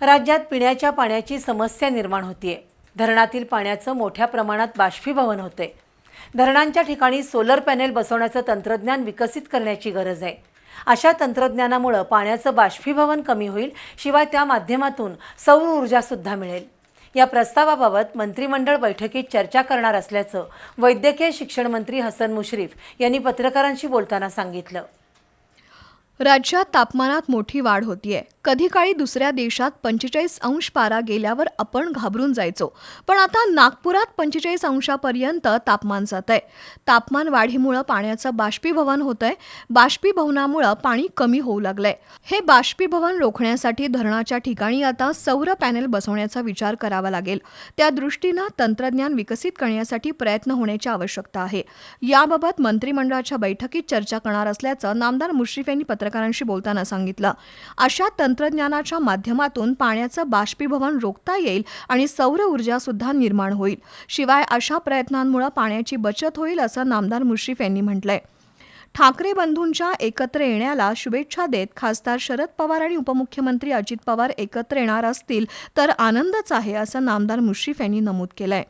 राज्यात पिण्याच्या पाण्याची समस्या निर्माण होतीये. धरणातील पाण्याचं मोठ्या प्रमाणात बाष्पीभवन होते धरणांच्या ठिकाणी सोलर पॅनेल बसवण्याचं तंत्रज्ञान विकसित करण्याची गरज आहे. अशा तंत्रज्ञानामुळं पाण्याचं बाष्पीभवन कमी होईल शिवाय त्या माध्यमातून सौर ऊर्जासुद्धा मिळेल. या प्रस्तावाबाबत मंत्रिमंडळ बैठकीत चर्चा करणार असल्याचं वैद्यकीय शिक्षण मंत्री हसन मुश्रीफ यांनी पत्रकारांशी बोलताना सांगितलं. राज्यात तापमानात मोठी वाढ होतीये. कधी काळी दुसऱ्या देशात पंचेचाळीस अंश पारा गेल्यावर आपण घाबरून जायचो. पण आता नागपुरात पंचेचाळीस अंशापर्यंत तापमान जात आहे तापमान वाढीमुळं पाण्याचं बाष्पीभवन होतंय. बाष्पीभवनामुळं पाणी कमी होऊ लागलंय. हे बाष्पीभवन रोखण्यासाठी धरणाच्या ठिकाणी आता सौर पॅनेल बसवण्याचा विचार करावा लागेल. त्या दृष्टीनं तंत्रज्ञान विकसित करण्यासाठी प्रयत्न होण्याची आवश्यकता आहे. याबाबत मंत्रिमंडळाच्या बैठकीत चर्चा करणार असल्याचं नामदार मुश्रीफ यांनी पत्रकारांशी बोलताना सांगितलं. अशा तंत्रज्ञानाच्या माध्यमातून पाण्याचं बाष्पीभवन रोखता येईल आणि सौर ऊर्जा सुद्धा निर्माण होईल. शिवाय अशा प्रयत्नांमुळे पाण्याची बचत होईल असं नामदार मुश्रीफ यांनी म्हटलंय. ठाकरे बंधूंच्या एकत्र येण्याला शुभेच्छा देत खासदार शरद पवार आणि उपमुख्यमंत्री अजित पवार एकत्र येणार असतील तर आनंदच आहे असं नामदार मुश्रीफ यांनी नमूद केलंय.